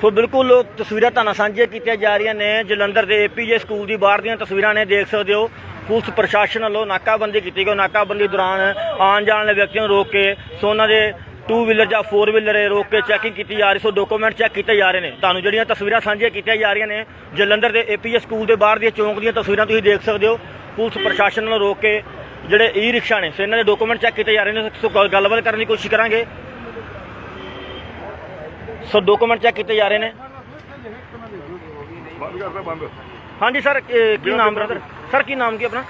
ਸੋ ਬਿਲਕੁਲ ਉਹ ਤਸਵੀਰਾਂ ਤੁਹਾਨੂੰ ਸਾਂਝੀਆਂ ਕੀਤੀਆਂ ਜਾ ਰਹੀਆਂ ਨੇ। ਜਲੰਧਰ ਦੇ ਏਪੀਜੇ ਸਕੂਲ ਦੀ ਬਾਹਰ ਦੀਆਂ ਤਸਵੀਰਾਂ ਨੇ, ਦੇਖ ਸਕਦੇ ਹੋ। ਪੁਲਿਸ ਪ੍ਰਸ਼ਾਸਨ ਵੱਲੋਂ ਨਾਕਾਬੰਦੀ ਕੀਤੀ ਗਈ। ਨਾਕਾਬੰਦੀ ਦੌਰਾਨ ਆਉਣ ਜਾਣ ਵਾਲੇ ਵਿਅਕਤੀਆਂ ਨੂੰ ਰੋਕ ਕੇ, ਸੋ ਉਹਨਾਂ ਦੇ ਟੂ ਵੀਲਰ ਜਾਂ ਫੋਰ ਵੀਲਰ ਰੋਕ ਕੇ ਚੈਕਿੰਗ ਕੀਤੀ ਜਾ ਰਹੀ, ਸੋ ਡਾਕੂਮੈਂਟ ਚੈੱਕ ਕੀਤੇ ਜਾ ਰਹੇ ਨੇ। ਤੁਹਾਨੂੰ ਜਿਹੜੀਆਂ ਤਸਵੀਰਾਂ ਸਾਂਝੀਆਂ ਕੀਤੀਆਂ ਜਾ ਰਹੀਆਂ ਨੇ, ਜਲੰਧਰ ਦੇ ਏਪੀਜੇ ਸਕੂਲ ਦੇ ਬਾਹਰ ਦੀਆਂ ਚੌਂਕ ਦੀਆਂ ਤਸਵੀਰਾਂ ਤੁਸੀਂ ਦੇਖ ਸਕਦੇ ਹੋ। ਪੁਲਿਸ ਪ੍ਰਸ਼ਾਸਨ ਵੱਲੋਂ ਰੋਕ ਕੇ ਜਿਹੜੇ ਈ ਰਿਕਸ਼ਾ ਨੇ, ਸੋ ਇਹਨਾਂ ਦੇ ਡਾਕੂਮੈਂਟ ਚੈੱਕ ਕੀਤੇ ਜਾ ਰਹੇ ਨੇ। ਸੋ ਗੱਲਬਾਤ ਕਰਨ ਦੀ ਕੋਸ਼ਿਸ਼ ਕਰਾਂਗੇ। ਸੋ ਡਾਕੂਮੈਂਟ ਚੈੱਕ ਕੀਤੇ ਜਾ ਰਹੇ ਨੇ। ਬੰਦ ਕਰਦਾ ਬੰਦ। ਹਾਂਜੀ ਸਰ ਕੀ ਨਾਮ ਬ੍ਰਦਰ ਸਰ ਕੀ ਨਾਮ ਕੀ ਆਪਣਾ?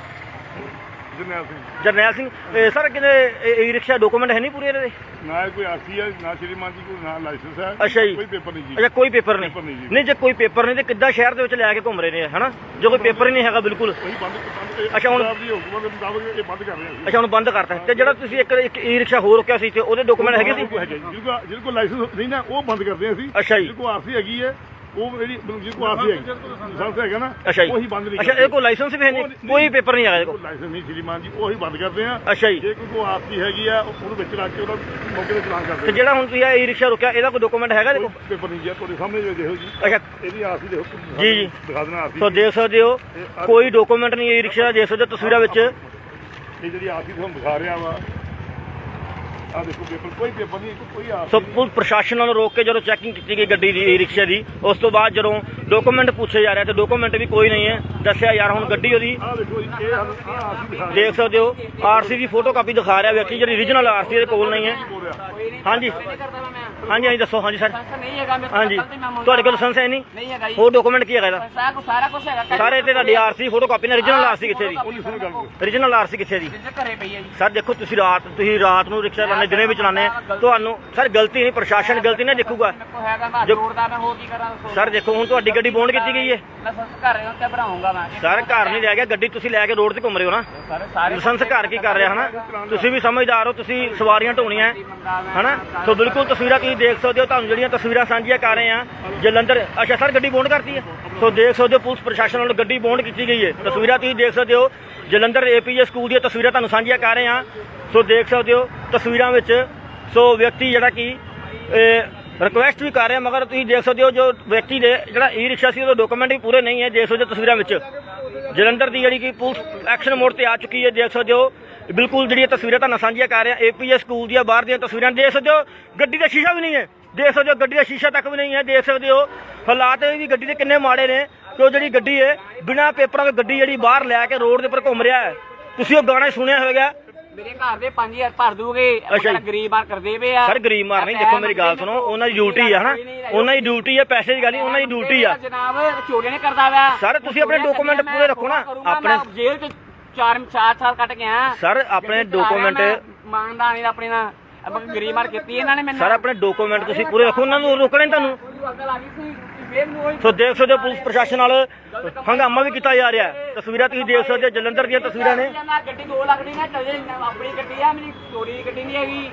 ਜਰਨੈਲ ਸਿੰਘ। ਜਰਨੈਲ ਸਿੰਘ ਇਹ ਸਰ ਕਿਨੇ ਈ ਰਿਕਸ਼ਾ ਡਾਕੂਮੈਂਟ ਹੈ ਨਹੀਂ ਪੂਰੇ ਇਹਦੇ? ਨਾ ਇਹ ਕੋਈ ਆਰਸੀ ਹੈ ਨਾ ਸ਼੍ਰੀਮਾਨ ਜੀ ਕੋਈ ਨਾ ਲਾਇਸੈਂਸ ਹੈ। ਅੱਛਾ ਜੀ। ਕੋਈ ਪੇਪਰ ਨਹੀਂ ਜੀ। ਅੱਛਾ ਕੋਈ ਪੇਪਰ ਨਹੀਂ। ਨਹੀਂ ਜੀ। ਨਹੀਂ ਜੇ ਕੋਈ ਪੇਪਰ ਨਹੀਂ ਤੇ ਕਿੱਦਾਂ ਸ਼ਹਿਰ ਦੇ ਵਿੱਚ ਲੈ ਕੇ ਘੁੰਮ ਰਹੇ ਨੇ ਹਨਾ? ਜੇ ਕੋਈ ਪੇਪਰ ਹੀ ਨਹੀਂ ਹੈਗਾ ਬਿਲਕੁਲ। ਉਹੀ ਬੰਦ ਬੰਦ ਅੱਛਾ, ਹੁਣ- ਪੰਜਾਬ ਦੀ ਹੁਕਮ ਦੇ ਮੁਤਾਬਕ ਇਹ ਬੰਦ ਕਰ ਰਹੇ ਹਾਂ ਅੱਛਾ ਹੁਣ ਬੰਦ ਕਰਤਾ ਤੇ ਜਿਹੜਾ ਤੁਸੀਂ ਇੱਕ ਇੱਕ ਈ ਰਿਕਸ਼ਾ ਹੋਰ ਰੁਕਿਆ ਸੀ ਤੇ ਉਹਦੇ ਡਾਕੂਮੈਂਟ ਹੈਗੇ ਸੀ? ਜਿਹਦੇ ਕੋਲ ਲਾਇਸੈਂਸ ਨਹੀਂ ਨਾ ਉਹ ਬੰਦ ਕਰਦੇ ਅਸੀਂ। ਅੱਛਾ ਜੀ। ਜਿਹਦੇ ਕੋਲ ਆਰਸੀ ਹੈਗੀ ਹੈ ਉਹ ਜਿਹੜੀ ਜਿਹਦੇ ਕੋਲ ਆਰਸੀ ਹੈਗੀ ਲਾਇਸੈਂਸ ਹੈਗਾ ਨਾ ਅੱਛਾ ਜੀ ਉਹੀ ਬੰਦ ਨਹੀਂ ਅੱਛਾ ਇਹ ਕੋਈ ਲਾਇਸੈਂਸ ਵੀ ਹੈ ਨਹੀਂ ਕੋਈ ਪੇਪਰ ਨਹੀਂ ਹੈਗਾ ਕੋਲ ਲਾਇਸੈਂਸ ਨਹੀਂ ਸ਼੍ਰੀਮਾਨ ਜੀ ਉਹੀ ਬੰਦ ਕਰਦੇ ਆ ਅੱਛਾ ਜੀ ਜੇ ਕੋਈ ਕੋ ਆਰਸੀ ਹੈਗੀ ਆ ਉਹਨੂੰ ਵਿੱਚ ਰੱਖ ਕੇ ਉਹਦਾ ਮੌਕੇ ਤੇ ਚਲਾਨ ਤੇ ਕਰਦੇ ਜਿਹੜਾ ਹੁਣ ਤੁਸੀਂ ਇਹ ਰਿਕਸ਼ਾ ਰੁਕਿਆ ਇਹਦਾ ਕੋਈ ਡਾਕੂਮੈਂਟ ਹੈਗਾ ਕੋਲ ਪੇਪਰ ਨਹੀਂ ਜੀ ਤੁਹਾਡੇ ਸਾਹਮਣੇ ਜੋ ਦੇਖੋ ਜੀ ਅੱਛਾ ਇਹਦੀ ਆਰਸੀ ਦੇਖੋ ਜੀ, ਜੀ। ਦਿਖਾ ਦੇਣਾ ਆਰਸੀ ਸੋ ਦੇਖ ਸਕਦੇ ਹੋ ਕੋਈ ਡਾਕੂਮੈਂਟ ਨਹੀਂ ਈ ਰਿਕਸ਼ਾ ਦੇਖ ਸਕਦੇ ਹੋ ਤਸਵੀਰਾਂ ਵਿੱਚ ਇਹ ਜਿਹੜੀ ਆਰਸੀ ਤੁਹਾਨੂੰ ਦਿਖਾ ਰਿਹਾ ਵਾ ਆ ਦੇਖੋ ਪੇਪਰ ਕੋਈ ਪੇਪਰ ਨਹੀਂ ਕੋਈ ਆਰਸੀ ਸੋ ਪੁਲਿਸ ਪ੍ਰਸ਼ਾਸਨ ਵੱਲੋਂ ਰੋਕ ਕੇ ਜਦੋਂ ਚੈਕਿੰਗ ਕੀਤੀ ਗਈ ਗੱਡੀ ਦੀ ਰਿਕਸ਼ਾ ਦੀ ਉਸ ਤੋਂ ਬਾਅਦ ਜਦੋਂ ਡਾਕੂਮੈਂਟ ਪੁੱਛੇ ਜਾ ਰਹੇ ਤੇ ਡਾਕੂਮੈਂਟ ਵੀ ਕੋਈ ਨਹੀਂ ਹੈ। ਦੱਸਿਆ ਯਾਰ ਹੁਣ ਗੱਡੀ ਉਹਦੀ ਆ ਦੇਖੋ ਇਹ ਆਰਸੀ ਸਕਦੇ ਹੋ ਆਰਸੀ ਦੀ ਫੋਟੋ ਕਾਪੀ ਦਿਖਾ ਰਿਹਾ ਵਿਅਕਤੀ ਜਿਹੜੀ origignal ਆਰਸੀ ਦੇ ਕੋਲ ਨਹੀਂ ਹੈ। ਹਾਂਜੀ। ਹਾਂਜੀ ਹਾਂਜੀ ਦੱਸੋ ਹਾਂਜੀ ਸਰ। ਨਹੀਂ ਹੈਗਾ ਮੇਰੇ ਕੋਲ ਹਾਂਜੀ। ਮੈਂ ਤੁਹਾਡੇ ਕੋਲ ਲਾਇਸੈਂਸ ਹੈ ਨਹੀਂ? ਨਹੀਂ ਹੈਗਾ ਜੀ। ਹੋਰ ਡਾਕੂਮੈਂਟ ਕੀ ਹੈਗਾ ਇਹਦਾ? ਸਾਰਾ ਕੁਝ ਹੈਗਾ। ਸਾਰੇ ਤੇ ਤੁਹਾਡੀ ਆਰਸੀ ਫੋਟੋ ਕਾਪੀ ਨੇ origignal ਆਰਸੀ ਕਿੱਥੇ ਦੀ? ਉਹਨੇ ਸੁਣੀ ਗੱਲ ਨੂੰ। origignal ਆਰਸੀ ਕਿੱਥੇ ਦੀ? ਜਿੱਦ ਘਰੇ ਪਈ ਹੈ ਜੀ। ਸਰ ਦੇਖੋ ਤੁਸੀਂ ਰਾਤ ਤੁਸੀਂ ਰਾਤ ਨੂੰ ਰਿਕਸ਼ਾ ਚਲਾਉਂਦੇ ਦਿਨੇ ਵੀ ਚਲਾਉਂਦੇ ਤੁਹਾਨੂੰ ਸਰ ਗਲਤੀ ਨਹੀਂ ਪ੍ਰਸ਼ਾਸਨ ਗਲਤੀ ਨਹੀਂ ਦੇਖੂਗਾ। ਮੇਰੇ ਕੋਲ ਹੈਗਾ ਮੈਂ ਜੋ- ਜੋੜਦਾ ਮੈਂ ਹੋਰ ਕੀ ਕਰਾਂ ਦੱਸੋ। ਸਰ ਦੇਖੋ ਹੁਣ ਤੁਹਾਡੀ ਗੱਡੀ ਬੌਂਡ ਕੀਤੀ ਗਈ ਹੈ? ਮੈਂ ਸੱਸ ਘਰ ਰਿਹਾ ਤੇ ਭਰਾਉਂਗਾ ਮੈਂ। ਸਰ ਘਰ ਨਹੀਂ ਰਹਿ ਗਿਆ ਗੱਡੀ ਤੁਸੀਂ ਲੈ ਕੇ ਰੋਡ ਤੇ ਘੁੰਮ ਰਹੇ ਹੋ ਨਾ? ਸਾਰੇ ਸਾਰੇ ਲਾਇਸੈਂਸ ਘਰ ਕੀ ਕਰ ਰਿਹਾ ਹਨਾ? ਤੁਸੀਂ ਵੀ ਸਮਝਦਾਰ ਹੋ ਤੁਸੀਂ ਸਵਾਰੀਆਂ ਢੋਣੀਆਂ ਹਨਾ? ਸੋ ਬਿਲਕੁਲ ਤਸਵੀਰਾਂ ਤੁਸੀਂ ਦੇਖ ਸਕਦੇ ਹੋ ਤੁਹਾਨੂੰ ਜਿਹੜੀਆਂ ਤਸਵੀਰਾਂ ਸਾਂਝੀਆਂ ਕਰ ਰਹੇ ਆ ਜਲੰਧਰ ਅੱਛਾ ਸਰ ਗੱਡੀ ਬੌਂਡ ਕਰਤੀ ਹੈ? ਸੋ ਦੇਖ ਸਕਦੇ ਹੋ ਪੁਲਿਸ ਪ੍ਰਸ਼ਾਸਨ ਵੱਲੋਂ ਗੱਡੀ ਬੌਂਡ ਕੀਤੀ ਗਈ ਹੈ। ਤਸਵੀਰਾਂ ਤੁਸੀਂ ਦੇਖ ਸਕਦੇ ਹੋ ਜਲੰਧਰ ਏਪੀਜੇ ਸਕੂਲ ਦੀਆਂ ਤਸਵੀਰਾਂ ਤੁਹਾਨੂੰ ਸਾਂਝੀਆਂ ਕਰ ਰਹੇ ਆ ਸੋ ਦੇਖ ਸਕਦੇ ਹੋ ਤਸਵੀਰਾਂ ਵਿੱਚ ਸੋ ਵਿਅਕਤੀ ਜਿਹੜਾ ਕਿ ਰਿਕੁਐਸਟ ਵੀ ਕਰ ਰਿਹਾ, ਮਗਰ ਤੁਸੀਂ ਦੇਖ ਸਕਦੇ ਹੋ ਜੋ ਵਿਅਕਤੀ ਦੇ ਜਿਹੜਾ ਈ ਰਿਕਸ਼ਾ ਸੀ, ਉਹਦੇ ਡਾਕੂਮੈਂਟ ਵੀ ਪੂਰੇ ਨਹੀਂ ਹੈ, ਦੇਖ ਸਕਦੇ ਹੋ ਤਸਵੀਰਾਂ ਵਿੱਚ। ਜਲੰਧਰ ਦੀ ਜਿਹੜੀ ਕਿ ਪੁਲਿਸ ਐਕਸ਼ਨ ਮੋਡ ਤੇ ਆ ਚੁੱਕੀ ਹੈ, ਦੇਖ ਸਕਦੇ ਹੋ। ਬਿਲਕੁਲ ਜਿਹੜੀਆਂ ਤਸਵੀਰਾਂ ਤੁਹਾਨੂੰ ਸਾਂਝੀਆਂ ਕਰ ਰਿਹਾ ਏਪੀਐਸ ਸਕੂਲ ਦੀਆਂ, ਬਾਹਰ ਦੀਆਂ ਤਸਵੀਰਾਂ, ਦੇਖ ਸਕਦੇ ਹੋ, ਗੱਡੀ ਦਾ ਸ਼ੀਸ਼ਾ ਵੀ ਨਹੀਂ ਹੈ। ਦੇਖ ਸਕਦੇ ਹੋ, ਗੱਡੀ ਦਾ ਸ਼ੀਸ਼ਾ ਤੱਕ ਵੀ ਨਹੀਂ ਹੈ, ਦੇਖ ਸਕਦੇ ਹੋ, ਹਾਲਾਤ ਵੀ ਗੱਡੀ ਦੇ ਕਿੰਨੇ ਮਾੜੇ ਨੇ, ਕਿ ਉਹ ਜਿਹੜੀ ਗੱਡੀ ਹੈ, ਬਿਨਾਂ ਪੇਪਰਾਂ ਤੋਂ ਗੱਡੀ ਜਿਹੜੀ ਬਾਹਰ ਲੈ ਕੇ ਰੋਡ ਦੇ ਉੱਪਰ ਘੁੰਮ ਰਿਹਾ ਹੈ। ਤੁਸੀਂ ਉਹ ਗਾਣਾ ਸੁਣਿਆ ਹੋਵੇਗਾ ਮੇਰੇ ਘਰ ਦੇ 5000 ਭਰ ਦੂਗੇ। ਅੱਛਾ ਜੀ। ਗਰੀਬ ਆ ਕਰਦੇ ਪਏ ਆ। ਸਰ ਗਰੀਬ ਮਾਰ ਨਹੀਂ ਦੇਖੋ ਮੇਰੀ ਗੱਲ ਸੁਣੋ ਉਹਨਾਂ ਦੀ ਡਿਊਟੀ ਆ ਹਨਾ? ਉਹਨਾਂ ਦੀ ਡਿਊਟੀ ਹੈ ਪੈਸੇ ਦੀ ਗੱਲ ਨਹੀਂ ਉਹਨਾਂ ਦੀ ਡਿਊਟੀ ਆ। ਜਨਾਬ ਚੋਰੀਆਂ ਨਹੀਂ ਕਰਦਾ ਵਾ ਸਰ, ਤੁਸੀਂ ਆਪਣੇ document ਪੂਰੇ ਰੱਖੋ ਨਾ। ਆਪਣੇ ਆਪਣੇ- ਜੇਲ੍ਹ ਚ 4 4 ਸਾਲ ਕੱਟ ਗਿਆ। ਸਰ ਆਪਣੇ ਡਾਕੂਮੈਂਟ ਮੰਗਦਾ ਨਹੀਂ ਆਪਣੀ ਨਾ ਆਪਾਂ ਗਰੀਬ ਮਾਰ ਕੀਤੀ ਇਹਨਾਂ ਨੇ ਮੈਨੂੰ। ਸਰ ਆਪਣੇ ਡਾਕੂਮੈਂਟ ਤੁਸੀਂ ਪੂਰੇ ਰੱਖੋ ਉਹਨਾਂ ਨੂੰ ਰੋਕਣਾ ਨਹੀਂ ਤੁਹਾਨੂੰ। ਸੋ ਦੇਖ ਸਕਦੇ ਹੋ ਪੁਲਿਸ ਪ੍ਰਸ਼ਾਸਨ ਨਾਲ ਹੰਗਾਮਾ ਵੀ ਕੀਤਾ ਜਾ ਰਿਹਾ ਹੈ। ਤਸਵੀਰਾਂ ਤੁਸੀਂ ਦੇਖ ਸਕਦੇ ਹੋ ਜਲੰਧਰ ਦੀਆਂ ਤਸਵੀਰਾਂ ਨੇ। ਗੱਡੀ 2 ਲੱਖ ਦੀ ਨਾ ਚੱਲ ਆਪਣੀ ਗੱਡੀ ਆ ਮੇਰੀ ਚੋਰੀ ਦੀ ਗੱਡੀ ਨਹੀਂ ਹੈਗੀ।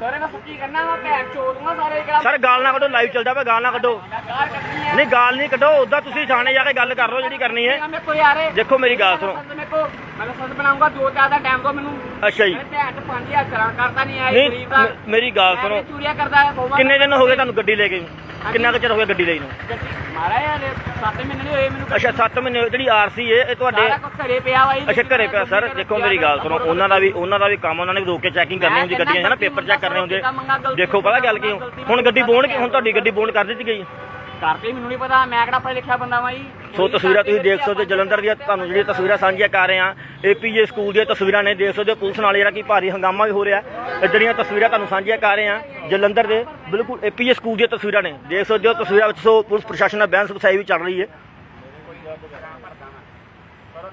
ਸਾਰੇ ਮੈਂ ਸੱਚੀ ਕਰਨਾ ਵਾ ਭੈਣ ਚੋਦੂਗਾ ਸਾਰੇ ਕਿਹੜਾ ਸਰ ਗਾਲ ਨਾ ਕੱਢੋ ਲਾਈਵ ਚੱਲਦਾ ਪਿਆ ਗਾਲ ਨਾ ਕੱਢੋ। ਮੈਂ ਗਾਲ ਕੱਢਣੀ ਆ। ਨਹੀਂ ਗਾਲ ਨਹੀਂ ਕੱਢੋ ਉਦਾਂ ਤੁਸੀਂ ਥਾਣੇ ਜਾ ਕੇ ਗੱਲ ਕਰ ਲਓ ਜਿਹੜੀ ਕਰਨੀ ਹੈ। ਮੇਰੇ ਕੋ ਯਾਰੇ ਦੇਖੋ ਮੇਰੀ ਗੱਲ ਸੁਣੋ। ਮੇਰੇ ਕੋ ਮੈਂ ਸੰਦ ਬਣਾਉਂਗਾ ਦੋ ਚਾਰ ਦਾ ਟਾਈਮ ਤੋਂ ਮੈਨੂੰ। ਅੱਛਾ ਜੀ। ਮੇਰੇ ਭੈਣ ਚ 5000 ਚਲਾਨ ਕਰਦਾ ਨਹੀਂ ਆਇਆ ਨਹੀਂ ਗਰੀਬ ਦਾ। ਮ- ਮੇਰੀ ਗੱਲ ਮੈਂ ਸੁਣੋ। ਵੀ ਚੋਰੀਆਂ ਕਰਦਾ ਹੈ ਬਹੁਤ ਕਿੰਨੇ ਦਿਨ ਹੋ ਗਏ ਤੁਹਾਨੂੰ ਗੱਡੀ ਲੈ ਕੇ? ਕਿੰਨਾ ਕੁ ਚਿਰ ਹੋ ਗਿਆ ਗੱਡੀ ਲਈ ਨੂੰ? ਮਾਰਾ ਯਾਰ 7 ਮਹੀਨੇ ਨਹੀਂ ਹੋਏ ਮੈਨੂੰ ਅੱਛਾ 7 ਮਹੀਨੇ। ਜਿਹੜੀ ਆਰਸੀ ਹੈ ਇਹ ਤੁਹਾਡੇ ਸਾਰਾ ਕੁਝ ਘਰੇ ਪਿਆ ਵਾ ਜੀ ਅੱਛਾ ਘਰੇ ਪਿਆ ਸਰ ਦੇਖੋ ਮੇਰੀ ਗੱਲ ਸੁਣੋ ਉਹਨਾਂ ਦਾ ਵੀ ਉਹਨਾਂ ਦਾ ਵੀ ਕੰਮ ਉਹਨਾਂ ਨੇ ਵੀ ਰੋਕ ਕੇ ਚੈਕਿੰਗ ਕਰਨੀ ਹੁੰਦੀ ਗੱਡੀਆਂ ਹੈ ਨਾ ਪੇਪਰ ਚੈੱਕ ਕਰਨੇ ਹੁੰਦੇ। ਦੇਖੋ ਪਤਾ ਗੱਲ ਕੀ ਹੁਣ ਗੱਡੀ ਬੋਂਡ ਹੁਣ ਤੁਹਾਡੀ ਗੱਡੀ ਬੋਂਡ ਕਰ ਦਿੱਤੀ ਗਈ। ਕਰਦੇ ਮੈਨੂੰ ਨਹੀਂ ਪਤਾ ਮੈਂ ਕਿਹੜਾ ਪੜ੍ਹਿਆ ਲਿਖਿਆ ਬੰਦਾ ਵਾਂ ਜੀ? ਸੋ ਤਸਵੀਰਾਂ ਤੁਸੀਂ ਦੇਖ ਸਕਦੇ ਹੋ ਜਲੰਧਰ ਦੀਆਂ ਤੁਹਾਨੂੰ ਜਿਹੜੀਆਂ ਤਸਵੀਰਾਂ ਸਾਂਝੀਆਂ ਕਰ ਰਹੇ ਆ ਏਪੀਜੇ ਸਕੂਲ ਦੀਆਂ ਤਸਵੀਰਾਂ ਨੇ ਦੇਖ ਸਕਦੇ ਹੋ ਪੁਲਿਸ ਨਾਲ ਜਿਹੜਾ ਕਿ ਭਾਰੀ ਹੰਗਾਮਾ ਵੀ ਹੋ ਰਿਹਾ। ਇਹ ਜਿਹੜੀਆਂ ਤਸਵੀਰਾਂ ਤੁਹਾਨੂੰ ਸਾਂਝੀਆਂ ਕਰ ਰਹੇ ਆ ਜਲੰਧਰ ਦੇ ਬਿਲਕੁਲ ਏਪੀਜੇ ਸਕੂਲ ਦੀਆਂ ਤਸਵੀਰਾਂ ਨੇ। ਦੇਖ ਸਕਦੇ ਹੋ ਤਸਵੀਰਾਂ ਵਿੱਚ ਸੋ ਪੁਲਿਸ ਪ੍ਰਸ਼ਾਸਨ ਨਾਲ ਬਹਿਸ ਬਸਾਈ ਵੀ ਚੱਲ ਰਹੀ ਹੈ।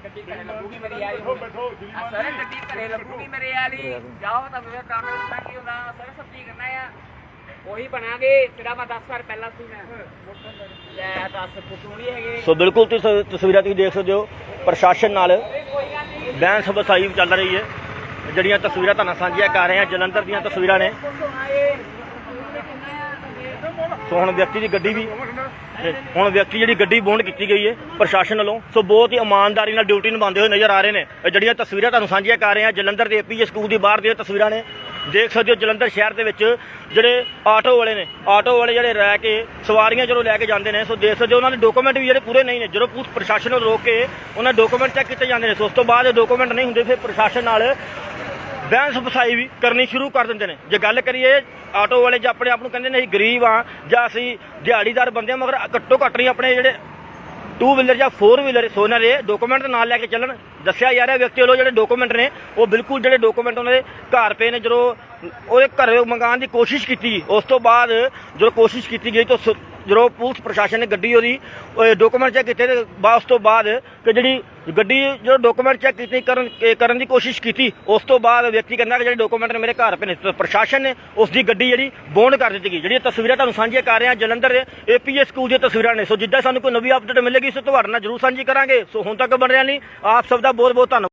ਗੱਡੀ ਘਰੇ ਲੱਗੂਗੀ ਮੇਰੀ ਯਾਰੀ ਸਰ ਗੱਡੀ ਘਰੇ ਲੱਗੂਗੀ ਮੇਰੇ ਵਾਲੀ। ਜਾਓ ਤਾਂ ਮੇਰੇ ਕੰਮ ਕੀ ਹੁੰਦਾ ਸਰ ਸੱਚੀ ਕਰਨਾ ਆ? ਉਹੀ ਬਣਾਗੇ, ਜਿਹੜਾ ਮੈਂ 10 ਸਾਲ ਪਹਿਲਾਂ ਸੀ ਮੈਂ। ਲੈ 10 ਪੁੱਤੂ ਨਹੀਂ ਹੈਗੇ? ਸੋ ਬਿਲਕੁਲ ਤੁਸੀਂ ਤਸਵੀਰਾਂ ਤੁਸੀਂ ਦੇਖ ਸਕਦੇ ਹੋ, ਪ੍ਰਸ਼ਾਸਨ ਨਾਲ ਬਹਿਸ ਬਸਾਈ ਚੱਲ ਰਹੀ ਹੈ। ਜਿਹੜੀਆਂ ਤਸਵੀਰਾਂ ਤੁਹਾਨੂੰ ਸਾਂਝੀਆਂ ਕਰ ਰਹੇ ਆ ਜਲੰਧਰ ਦੀਆਂ ਤਸਵੀਰਾਂ ਨੇ। ਸੋ ਹੁਣ ਵਿਅਕਤੀ ਦੀ ਗੱਡੀ ਵੀ, ਹੁਣ ਵਿਅਕਤੀ ਜਿਹੜੀ ਗੱਡੀ ਬੌਂਡ ਕੀਤੀ ਗਈ ਹੈ ਪ੍ਰਸ਼ਾਸਨ ਵੱਲੋਂ, ਸੋ ਬਹੁਤ ਹੀ ਇਮਾਨਦਾਰੀ ਨਾਲ ਡਿਊਟੀ ਨਿਭਾਉਂਦੇ ਹੋਏ ਨਜ਼ਰ ਆ ਰਹੇ ਨੇ। ਜਿਹੜੀਆਂ ਤਸਵੀਰਾਂ ਤੁਹਾਨੂੰ ਸਾਂਝੀਆਂ ਕਰ ਰਹੇ ਹਾਂ, ਜਲੰਧਰ ਦੇ ਏਪੀਏ ਸਕੂਲ ਦੀ ਬਾਹਰ ਦੀਆਂ ਤਸਵੀਰਾਂ ਨੇ। ਦੇਖ ਸਕਦੇ ਹੋ ਜਲੰਧਰ ਸ਼ਹਿਰ ਦੇ ਵਿੱਚ ਜਿਹੜੇ ਆਟੋ ਵਾਲੇ ਨੇ, ਆਟੋ ਵਾਲੇ ਜਿਹੜੇ ਰਹਿ ਕੇ ਸਵਾਰੀਆਂ ਜਦੋਂ ਲੈ ਕੇ ਜਾਂਦੇ ਨੇ, ਸੋ ਦੇਖ ਸਕਦੇ ਹੋ ਉਹਨਾਂ ਦੇ ਡਾਕੂਮੈਂਟ ਵੀ ਜਿਹੜੇ ਪੂਰੇ ਨਹੀਂ ਨੇ, ਜਦੋਂ ਪੁਲਿਸ ਪ੍ਰਸ਼ਾਸਨ ਨੂੰ ਰੋਕ ਕੇ ਉਹਨਾਂ ਡਾਕੂਮੈਂਟ ਚੈੱਕ ਕੀਤੇ ਜਾਂਦੇ ਨੇ, ਸੋ ਉਸ ਤੋਂ ਬਾਅਦ ਡਾਕੂਮੈਂਟ ਨਹੀਂ ਹੁੰਦੇ, ਫਿਰ ਪ੍ਰਸ਼ਾਸਨ ਨਾਲ ਬਹਿਸ ਬਸਾਈ ਵੀ ਕਰਨੀ ਸ਼ੁਰੂ ਕਰ ਦਿੰਦੇ ਨੇ। ਜੇ ਗੱਲ ਕਰੀਏ ਆਟੋ ਵਾਲੇ, ਜਾਂ ਆਪਣੇ ਆਪ ਨੂੰ ਕਹਿੰਦੇ ਨੇ ਅਸੀਂ ਗਰੀਬ ਆ ਜਾਂ ਅਸੀਂ ਦਿਹਾੜੀਦਾਰ ਬੰਦੇ ਆ ਮਗਰ ਘੱਟੋ ਘੱਟ ਨਹੀਂ, ਆਪਣੇ ਜਿਹੜੇ ਟੂ ਵੀਲਰ ਜਾਂ ਫੋਰ ਵੀਲਰ ਸੋਨਾ ਦੇ ਡਾਕੂਮੈਂਟ ਨਾਲ ਲੈ ਕੇ ਚੱਲਣ। ਦੱਸਿਆ ਜਾ ਰਿਹਾ ਵਿਅਕਤੀ ਵੱਲੋਂ ਜਿਹੜੇ ਡਾਕੂਮੈਂਟ ਨੇ, ਉਹ ਬਿਲਕੁਲ ਜਿਹੜੇ ਡਾਕੂਮੈਂਟ ਉਹਨਾਂ ਦੇ ਘਰ ਪਏ ਨੇ, ਜਦੋਂ ਉਹਦੇ ਘਰ ਮੰਗਾਉਣ ਦੀ ਕੋਸ਼ਿਸ਼ ਕੀਤੀ, ਉਸ ਤੋਂ ਬਾਅਦ ਜਦੋਂ ਕੋਸ਼ਿਸ਼ ਕੀਤੀ ਗਈ, ਤਾਂ ਸ- ਜਦੋਂ ਪੁਲਿਸ ਪ੍ਰਸ਼ਾਸਨ ਨੇ ਗੱਡੀ ਉਹਦੀ ਡਾਕੂਮੈਂਟ ਚੈੱਕ ਕੀਤੇ ਤੇ ਬਾ- ਉਸ ਤੋਂ ਬਾਅਦ ਕਿ ਜਿਹੜੀ ਗੱਡੀ ਜਦੋਂ ਡਾਕੂਮੈਂਟ ਚੈੱਕ ਕੀਤੀ ਕਰਨ ਕਰਨ ਦੀ ਕੋਸ਼ਿਸ਼ ਕੀਤੀ, ਉਸ ਤੋਂ ਬਾਅਦ ਵਿਅਕਤੀ ਕਹਿੰਦਾ ਕਿ ਜਿਹੜੇ ਡਾਕੂਮੈਂਟ ਨੇ ਮੇਰੇ ਘਰ ਪਏ ਨੇ ਪ੍ਰਸ਼ਾਸਨ ਨੇ ਉਸ ਦੀ ਗੱਡੀ ਜਿਹੜੀ ਬੌਂਡ ਕਰ ਦਿੱਤੀ ਗਈ। ਜਿਹੜੀਆਂ ਤਸਵੀਰਾਂ ਤੁਹਾਨੂੰ ਸਾਂਝੀਆਂ ਕਰ ਰਿਹਾ, ਜਲੰਧਰ ਦੇ ਏਪੀਐਸ ਸਕੂਲ ਦੀਆਂ ਤਸਵੀਰਾਂ ਨੇ। ਸੋ ਜਿੱਦਾਂ ਸਾਨੂੰ ਕੋਈ ਨਵੀਂ ਅਪਡੇਟ ਮਿਲੇਗੀ, ਸੋ ਤੁਹਾਡੇ ਨਾਲ ਜਰੂਰ ਸਾਂਝੀ ਕਰਾਂਗੇ। ਸੋ ਹੁਣ ਤੱਕ ਬਣ ਰਿਹਾ ਨਹੀਂ। ਆਪ ਸਭ ਦਾ ਬਹੁਤ ਬਹੁਤ ਧੰਨਵਾਦ।